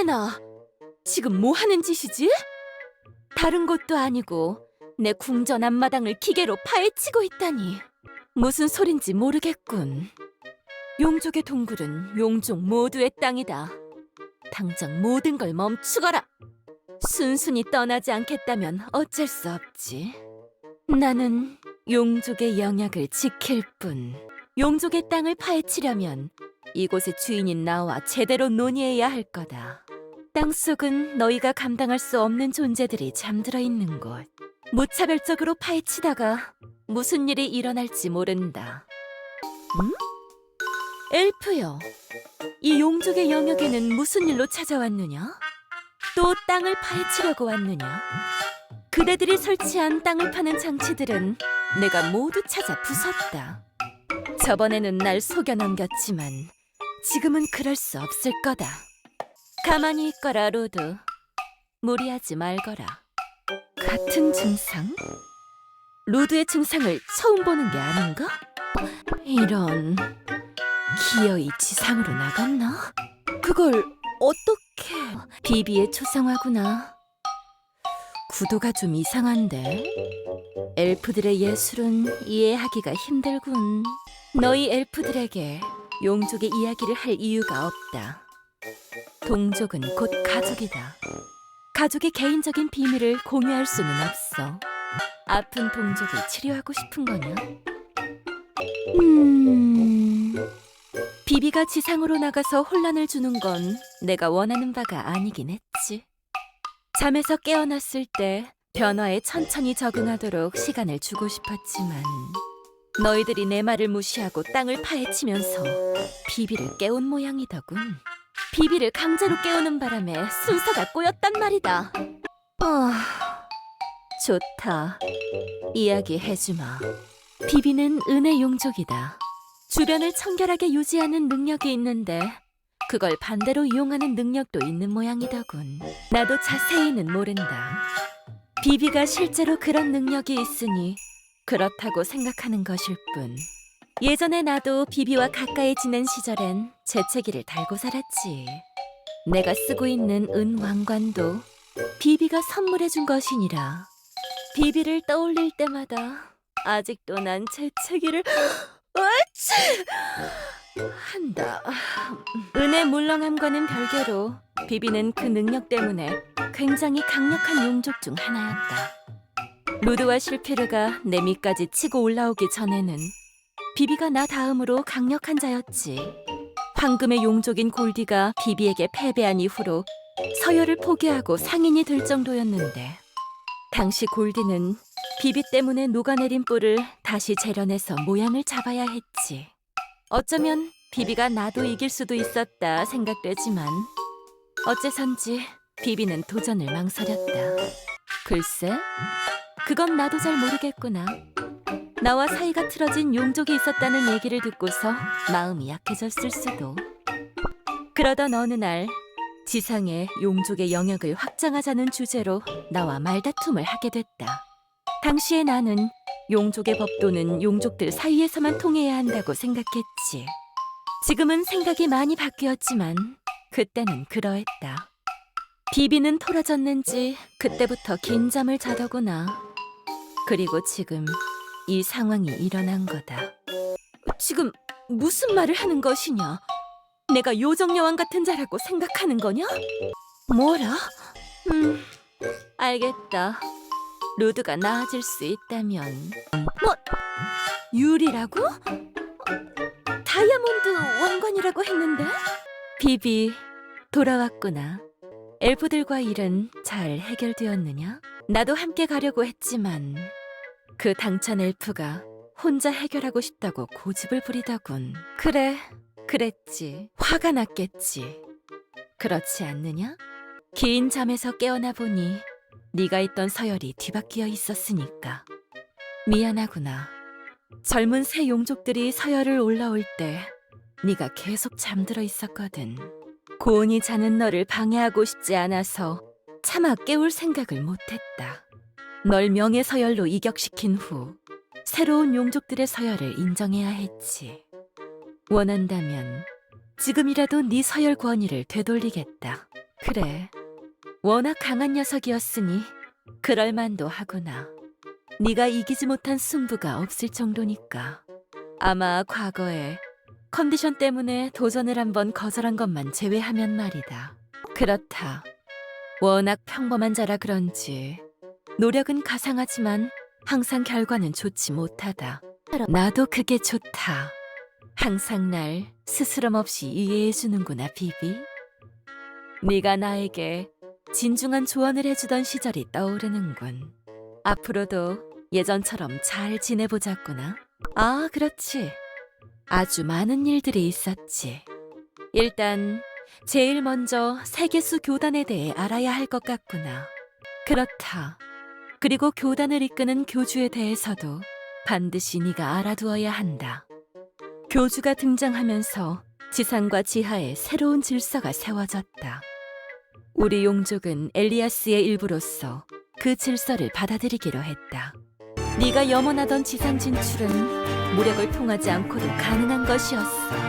내놔. 지금 뭐 하는 짓이지? 다른 것도 아니고 내 궁전 앞마당을 기계로 파헤치고 있다니. 무슨 소린지 모르겠군. 용족의 동굴은 용족 모두의 땅이다. 당장 모든 걸 멈추거라. 순순히 떠나지 않겠다면 어쩔 수 없지. 나는 용족의 영역을 지킬 뿐. 용족의 땅을 파헤치려면 이곳의 주인인 나와 제대로 논의해야 할 거다. 땅 속은 너희가 감당할 수 없는 존재들이 잠들어 있는 곳. 무차별적으로 파헤치다가 무슨 일이 일어날지 모른다. 음? 엘프요. 이 용족의 영역에는 무슨 일로 찾아왔느냐? 또 땅을 파헤치려고 왔느냐? 그대들이 설치한 땅을 파는 장치들은 내가 모두 찾아 부쉈다. 저번에는 날 속여 넘겼지만 지금은 그럴 수 없을 거다. 가만히 있거라, 로드. 무리하지 말거라. 같은 증상? 로드의 증상을 처음 보는 게 아닌가? 이런 기어이 지상으로 나갔나? 그걸 어떻게 비비의 초상화구나. 구도가 좀 이상한데 엘프들의 예술은 이해하기가 힘들군. 너희 엘프들에게 용족의 이야기를 할 이유가 없다. 동족은 곧 가족이다. 가족의 개인적인 비밀을 공유할 수는 없어. 아픈 동족을 치료하고 싶은 거냐? 음... 비비가 지상으로 나가서 혼란을 주는 건 내가 원하는 바가 아니긴 했지. 잠에서 깨어났을 때 변화에 천천히 적응하도록 시간을 주고 싶었지만 너희들이 내 말을 무시하고 땅을 파헤치면서 비비를 깨운 모양이더군. 비비를 강제로 깨우는 바람에 순서가 꼬였단 말이다. 아, 좋다. 이야기해주마. 비비는 은혜 용족이다. 주변을 청결하게 유지하는 능력이 있는데 그걸 반대로 이용하는 능력도 있는 모양이더군. 나도 자세히는 모른다. 비비가 실제로 그런 능력이 있으니 그렇다고 생각하는 것일 뿐. 예전에 나도 비비와 가까이 지낸 시절엔 재채기를 달고 살았지. 내가 쓰고 있는 은 왕관도 비비가 선물해준 것이니라. 비비를 떠올릴 때마다 아직도 난 재채기를 어치! 한다. 은의 물렁함과는 별개로 비비는 그 능력 때문에 굉장히 강력한 용족 중 하나였다. 루드와 실피르가 내 밑까지 치고 올라오기 전에는 비비가 나 다음으로 강력한 자였지. 황금의 용족인 골디가 비비에게 패배한 이후로 서열을 포기하고 상인이 될 정도였는데 당시 골디는 비비 때문에 녹아내린 뿔을 다시 재련해서 모양을 잡아야 했지. 어쩌면 비비가 나도 이길 수도 있었다 생각되지만 어째선지 비비는 도전을 망설였다. 글쎄, 그건 나도 잘 모르겠구나. 나와 사이가 틀어진 용족이 있었다는 얘기를 듣고서 마음이 약해졌을 수도. 그러던 어느 날 지상에 용족의 영역을 확장하자는 주제로 나와 말다툼을 하게 됐다. 당시에 나는 용족의 법도는 용족들 사이에서만 통해야 한다고 생각했지. 지금은 생각이 많이 바뀌었지만 그때는 그러했다. 비비는 토라졌는지 그때부터 긴 잠을 자더구나. 그리고 지금 이 상황이 일어난 거다. 지금 무슨 말을 하는 것이냐? 내가 요정 여왕 같은 자라고 생각하는 거냐? 뭐라? 음, 알겠다. 루드가 나아질 수 있다면 뭐 유리라고? 어, 다이아몬드 왕관이라고 했는데? 비비 돌아왔구나. 엘프들과 일은 잘 해결되었느냐? 나도 함께 가려고 했지만 그 당찬 엘프가 혼자 해결하고 싶다고 고집을 부리더군. 그래, 그랬지. 화가 났겠지. 그렇지 않느냐? 긴 잠에서 깨어나 보니 네가 있던 서열이 뒤바뀌어 있었으니까. 미안하구나. 젊은 새 용족들이 서열을 올라올 때 네가 계속 잠들어 있었거든. 고온이 자는 너를 방해하고 싶지 않아서 차마 깨울 생각을 못했다. 널 명예 서열로 이격시킨 후 새로운 용족들의 서열을 인정해야 했지. 원한다면 지금이라도 네 서열 권위를 되돌리겠다. 그래. 워낙 강한 녀석이었으니 그럴 만도 하구나. 네가 이기지 못한 승부가 없을 정도니까. 아마 과거에 컨디션 때문에 도전을 한번 거절한 것만 제외하면 말이다. 그렇다. 워낙 평범한 자라 그런지 노력은 가상하지만 항상 결과는 좋지 못하다. 나도 그게 좋다. 항상 날 스스럼 없이 이해해 주는구나, 비비. 네가 나에게 진중한 조언을 해주던 시절이 떠오르는군. 앞으로도 예전처럼 잘 지내보자꾸나. 아, 그렇지. 아주 많은 일들이 있었지. 일단 제일 먼저 세계수 교단에 대해 알아야 할 것 같구나. 그렇다. 그리고 교단을 이끄는 교주에 대해서도 반드시 네가 알아두어야 한다. 교주가 등장하면서 지상과 지하에 새로운 질서가 세워졌다. 우리 용족은 엘리아스의 일부로서 그 질서를 받아들이기로 했다. 네가 염원하던 지상 진출은 무력을 통하지 않고도 가능한 것이었어.